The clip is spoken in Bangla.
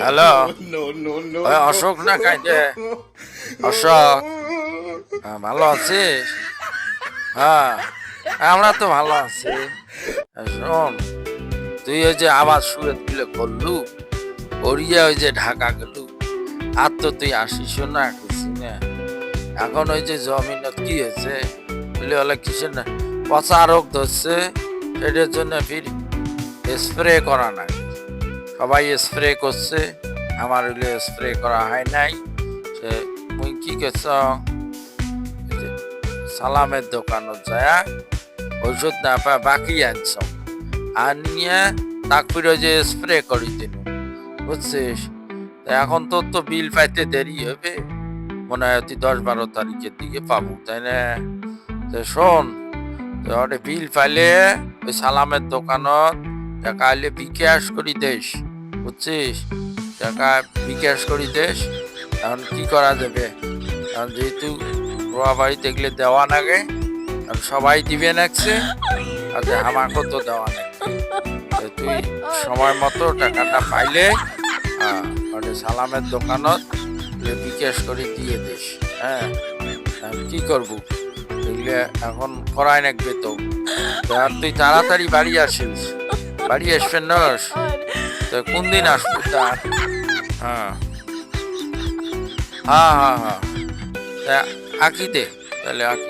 হ্যালো অশোক না কাইতে অশোক ভালো আছিস? হ্যাঁ আমরা তো ভালো আছি। শোন তুই ওই যে আবার শুয়ে তুলে করলু ওরিয়া ওই যে ঢাকা গেলু আর তো তুই আসিস না কিছু না এখন ওই যে জমিনত কি হয়েছে? বলে হলে কিছু না পচা রোগ ধরছে সেটার জন্য ফির স্প্রে করা নাই। সবাই স্প্রে করছে। আমার হইলে স্প্রে করা হয় নাই। সে মুই কি করছ সালামের দোকানত যায় ঔষধ না পায়, বাকি আনছ আনিয়ে ফিরে যে স্প্রে করি দিন। বুঝছিস? এখন তোর তো বিল পাইতে দেরি হবে। মনে হয় তুই দশ বারো তারিখের দিকে পাবো, তাই না? শোন বিল পাইলে ওই সালামের দোকানত টাকা আইলে বিকাশ করি দেশ। বুঝছিস? টাকা বিকাশ করি দেশ এখন কি করা যাবে? এখন যেহেতু রোয়া বাড়িতে গেলে দেওয়া লাগে এখন সবাই দিবে নাকছে আর যে আমাকেও তো দেওয়া নাকছে তুই সময় মতো টাকাটা পাইলে হ্যাঁ, সালামের দোকানত বিকাশ করে দিয়ে দিস হ্যাঁ? কি করব? এগুলো এখন করাই নাকবে তো। আর তুই তাড়াতাড়ি বাড়ি আসিস। বাড়ি আসবেন নস তো কোন দিন আসব? তার হ্যাঁ। হ্যাঁ হ্যাঁ হ্যাঁ। তা আঁকি দে তাহলে আঁকি।